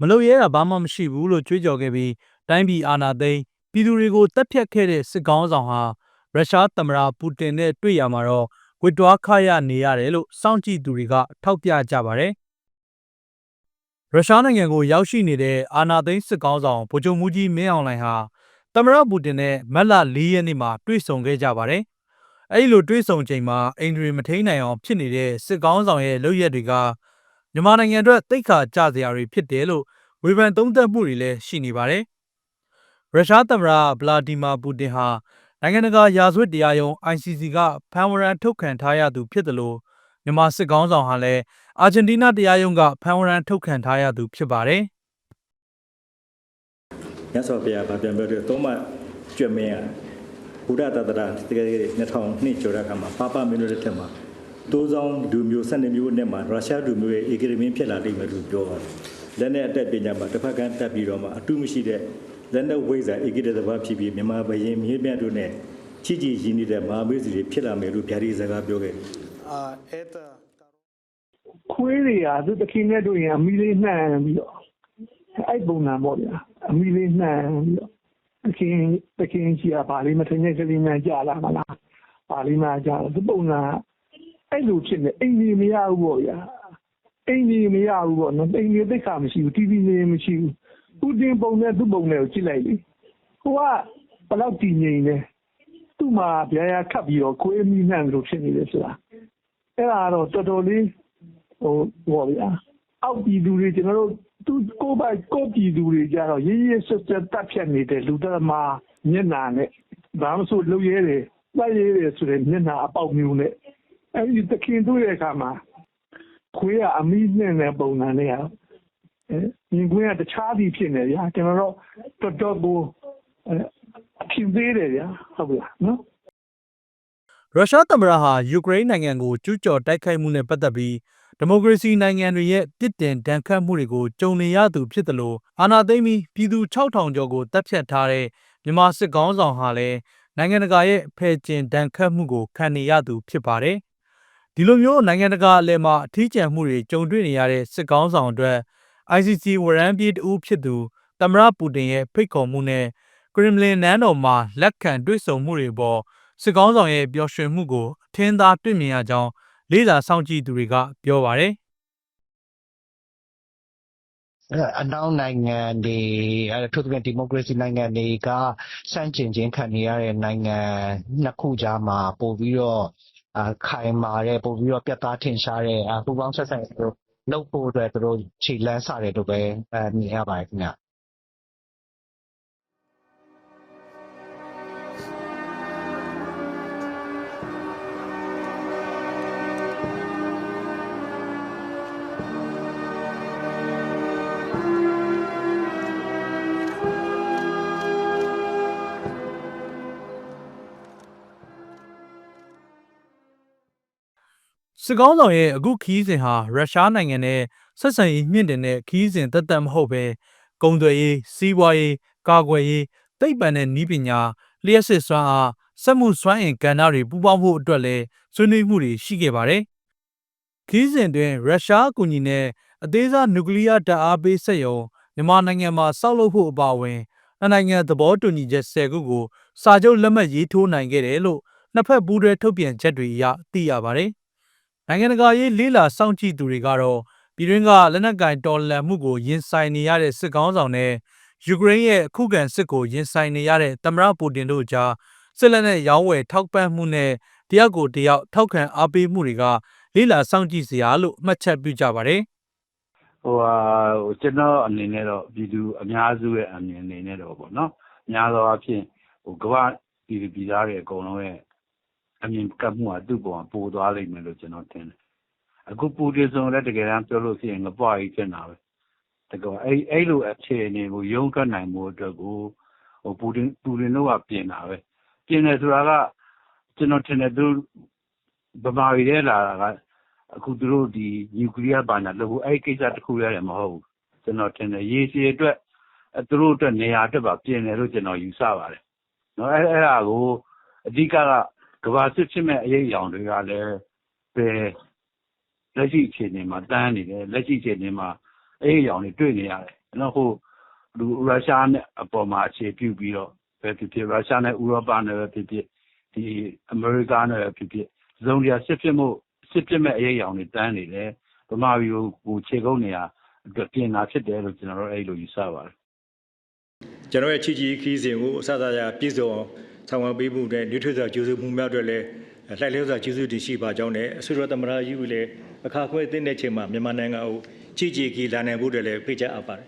မလုပ်ရဲတာဘာမှမရှိဘူးလို့ကြွေးကြော်ခဲ့ပြီးတိုင်းပြည်အာဏာသိမ်းပြည်သူတွေကိုတပ်ဖြတ်ခဲ့တဲ့စစ်ကောင်းဆောင်ဟာရုရှားသမ္မတပူတင်နဲ့တွေ့ရမှာတော့ဝစ်တွားခရနေရတယ်လို့စောင့်ကြည့်သူတွေကထောက်ပြကြပါတယ်ရုရှားနိုင်ငံကိုရောက်ရှိနေတဲ့အာနာသိန်းစစ်ကောင်းဆောင်ဗိုလ်ချုပ်မူကြီးမင်းအောင်လှိုင်ဟာသမ္မတပူတင်နဲ့မက်လ၄ရက်နေ့မှာတွေ့ဆုံခဲ့ကြပါတယ်။အဲဒီလိုတွေ့ဆုံချိန်မှာအင်ဒရီမထိန်နိုင်အောင်ဖြစ်နေတဲ့စစ်ကောင်းဆောင်ရဲ့လုပ်ရက်တွေက မြန်မာနိုင်ငံအတွက်တိတ်ခါကြစရာတွေဖြစ်တယ်လို့ဝေဖန်သုံးသပ်မှုတွေလည်းရှိနေပါတယ်။ရုရှားသမ္မတဗလာဒီမာပူတင်ဟာနိုင်ငံတကာရာဇဝတ်တရားရုံး ICC ကဖမ်းဝရမ်းထုတ်ခံထားရသူဖြစ်တယ်လို့မြန်မာစစ်ကောင်းဆောင်ဟာလည်းအာဂျင်တီးနားတရားရုံးကဖမ်းဝရမ်းထုတ်ခံထားရသူဖြစ်ပါတယ်။မြတ်စွာဘုရားဗာပြန်ပြောတယ်သုံးမကျွတ်မင်းရဘုရားတတရာတကယ်2000နှစ်ကျော်တဲ့အခါမှာပါပမင်းတို့လက်ထက်မှာ တိုးဆောင်လူမျိုး12မျိုးနဲ့မှာရုရှားလူမျိုးရဲ့ဧကရမင်းဖြစ်လာနိုင်မယ်လို့ပြောပါတယ်။လက်နဲ့အတက်ပညာမှာတစ်ဖက်ကတက်ပြီးတော့မှအတုမရှိတဲ့လက်နဲ့ဝိဇ္ဇာဧကရသဘာဖြစ်ပြီးမြန်မာဘရင်မြေပြတ်တို့နဲ့ချစ်ကြည်ရင်းနှီးတဲ့မဟာမိတ်ဆွေတွေဖြစ်လာမယ်လို့ဗျာဒိစကားပြောခဲ့။အာအဲ့ဒါခွေးတွေကသူတခင်နဲ့တို့ရင်အမီလေးနှံ့ပြီးတော့အဲ့ပုံနာပေါ့ဗျာအမီလေးနှံ့ပြီးတော့တခင်တခင်ကြီးကဗာလေးမထင်တဲ့ကလေးများကြာလာမလားဗာလေးများကြာသူပုံနာ အဲ့လိုဖြစ်နေအိမ်ကြီးမရဘူးပေါ့ဗျာအိမ်ကြီးမရဘူးပေါ့နော်အိမ်ကြီးသိက္ခာမရှိဘူး TV နေမရှိဘူးဥတင်ပုံနဲ့သူ့ပုံနဲ့ကိုကြည့်လိုက်လေဟိုကဘယ်တော့တည်ငြိမ်လဲသူ့မှာဗျာရခတ်ပြီးတော့ခွေးမီးနှံလို့ဖြစ်နေတယ်ဆိုတာအဲ့ဒါတော့တော်တော်လေးဟိုဟောဗျာအောက်ပြည်သူတွေကျွန်တော်တို့သူကိုယ်ပိုင်ကိုယ်ပြည်သူတွေကြတော့ရေးရေးဆက်ဆက်တက်ဖြတ်နေတဲ့လူသက်မာမျက်နာနဲ့ဘာမှမဆိုလုပ်ရဲတယ်တိုက်ရဲတယ်ဆိုတဲ့မျက်နာအပေါက်မျိုးနဲ့ အဲဒီတခင်တွေ့တဲ့အခါမှာခွေးကအမီးနဲ့တဲ့ပုံစံနဲ့ဟာအဲမြင်ခွေးကတခြားစီဖြစ်နေဗျာကျွန်တော်တို့တော်တော်ကိုအဲအခင်သေးတယ်ဗျာဟုတ်ပြီလားနော်ရုရှားသမ္မတဟာယူကရိန်းနိုင်ငံကိုကျူးကျော်တိုက်ခိုက်မှုနဲ့ပတ်သက်ပြီးဒီမိုကရေစီနိုင်ငံတွေရဲ့ပြစ်တင်ဒဏ်ခတ်မှုတွေကိုကြုံနေရသူဖြစ်တယ်လို့အာဏာသိမ်းပြီးပြည်သူ6000ကျော်ကိုတပ်ဖြတ်ထားတဲ့မြန်မာစစ်ကောင်းဆောင်ဟာလည်းနိုင်ငံတကာရဲ့ဖယ်ကျင်ဒဏ်ခတ်မှုကိုခံနေရသူဖြစ်ပါတယ်။ ဒီလိုမျိုးနိုင်ငံတကာအလယ်မှာအထီးကျန်မှုတွေကြုံတွေ့နေရတဲ့စစ်ကောင်းဆောင်အတွက် ICC ဝရမ်းပြေးတူဖြစ်သူသမ္မတပူတင်ရဲ့ဖိတ်ခေါ်မှုနဲ့ကရင်မလင်နန်းတော်မှာလက်ခံတွေ့ဆုံမှုတွေပေါ်စစ်ကောင်းဆောင်ရဲ့ပျော်ရွှင်မှုကိုအထင်းသားတွေ့မြင်ရကြောင်းလေးစာစောင့်ကြည့်သူတွေကပြောပါတယ် အဲအနောက်နိုင်ငံတွေအဲထို့သဖြင့် ဒီမိုကရေစီနိုင်ငံတွေကစန့်ကျင်ခြင်းခံနေရတဲ့ နိုင်ငံနှစ်ခုကြားမှာ ပို့ပြီးတော့အာခိုင်မာတဲ့ ပို့ပြီးတော့ ပြတ်သားထင်ရှားတဲ့အာပူပေါင်းဆက်ဆံရေးတို့လုပ်ဖို့အတွက် သူတို့ ခြေလန်းစတယ်လို့ပဲအဲမြင်ရပါတယ်ခင်ဗျ။ စစ်ကောင်းဆောင်ရဲ့အခုခီးစဉ်ဟာရုရှားနိုင်ငံနဲ့ဆက်ဆံရေးမြင့်တင်တဲ့ခီးစဉ်သက်သက်မဟုတ်ပဲကုန်သွယ်ရေးစီးပွားရေးကာကွယ်ရေးသိပ္ပံနဲ့နည်းပညာလျှက်စစ်စွမ်းအားစက်မှုစွမ်းအင်ကဏ္ဍတွေပူးပေါင်းဖို့အတွက်လည်းဆွေးနွေးမှုတွေရှိခဲ့ပါတယ်။ခီးစဉ်တွင်ရုရှားအကူအညီနဲ့အသေးစားနျူကလ িয়ার တပ်အားပေးစက်ရုံမြန်မာနိုင်ငံမှာဆောက်လုပ်ဖို့အပါအဝင်နှစ်နိုင်ငံသဘောတူညီချက်10ခုကိုစာချုပ်လက်မှတ်ရေးထိုးနိုင်ခဲ့တယ်လို့နှစ်ဖက်ပူးတွဲထုတ်ပြန်ချက်တွေအရသိရပါတယ်။ နိုင်ငံတကာရေးလေးလာစောင့်ကြည့်သူတွေကတော့ပြည်တွင်းကလက်နက်ကင်တော်လှန်မှုကိုရင်ဆိုင်နေရတဲ့စစ်ကောင်းဆောင်နဲ့ယူကရိန်းရဲ့အခုခံစစ်ကိုရင်ဆိုင်နေရတဲ့သမ္မတပူတင်တို့ကြားစစ်လက်နက်ရောင်းဝယ်ထောက်ပံ့မှုနဲ့တယောက်ကိုတယောက်ထောက်ခံအားပေးမှုတွေကလေးလာစောင့်ကြည့်စရာလို့မှတ်ချက်ပြုကြပါတယ်ဟိုဟာဟိုကျွန်တော်အနေနဲ့တော့ပြည်သူအများစုရဲ့အမြင်အနေနဲ့တော့ပေါ့နော်အများသောအားဖြင့်ဟိုကမ္ဘာပြည်သူပြည်သားတွေအကုန်လုံးရဲ့ အမြင်ကပ်မှုကသူ့ပေါ်မှာပိုသွားလိမ့်မယ်လို့ကျွန်တော်ထင်တယ်အခုပူတင်ဆိုလည်းတကယ်တမ်းပြောလို့ရှိရင်ငပွားကြီးဖြစ်နေတာပဲတကယ်အဲ့အဲ့လိုအခြေအနေကိုရုန်းထွက်နိုင်မှုအတွက်ကိုဟိုပူတင်ပူတင်တို့ကပြင်တာပဲပြင်တယ်ဆိုတာကကျွန်တော်ထင်တယ်သူဗမာပြည်ထဲလာတာကအခုသူတို့ဒီနျူကလ িয়ার ဘာညာလို့အဲ့ဒီကိစ္စတစ်ခုရတယ်မဟုတ်ဘူးကျွန်တော်ထင်တယ်ရေရှည်အတွက်အဲသူတို့အတွက်နေရာအတွက်ပါပြင်တယ်လို့ကျွန်တော်ယူဆပါတယ်နော်အဲအဲ့ဒါကိုအဓိကက ကဘာစစ်ဖြစ်မဲ့အရေးအယောင်တွေကလည်းပဲလက်ရှိအခြေအနေမှာတန်းနေတယ်လက်ရှိအခြေအနေမှာအဲ့ဒီအယောင်တွေတွေ့နေရတယ်နော်ဟိုလူရုရှားနဲ့အပေါ်မှာအခြေပြုပြီးတော့ပဲဖြစ်ဖြစ်ရုရှားနဲ့ဥရောပနဲ့ပဲဖြစ်ဖြစ်ဒီအမေရိကနဲ့ပဲဖြစ်ဖြစ်ဇုံရစစ်ဖြစ်မှုစစ်ဖြစ်မဲ့အရေးအယောင်တွေတန်းနေတယ်ဗမာပြည်ကိုဟိုခြေကုပ်နေရအတွက်ပြင်တာဖြစ်တယ်လို့ကျွန်တော်တို့အဲ့လိုယူဆပါတယ်ကျွန်တော်ရဲ့ချီချီခီးစဉ်ကိုအစသာရပြည့်စုံအောင် ဆောင်ရွက်ပေးမှုနဲ့ညွှန်ထွက်စွာကျေးဇူးမှုများအတွက်လည်းလှိုက်လဲစွာကျေးဇူးတင်ရှိပါကြောင်းနဲ့အစိုးရသမ္မတကြီးကလည်းအခါခွဲသိတဲ့ချိန်မှာမြန်မာနိုင်ငံကိုချီချီခီးလာနိုင်ဖို့အတွက်လည်းဖိတ်ကြားအပ်ပါတယ်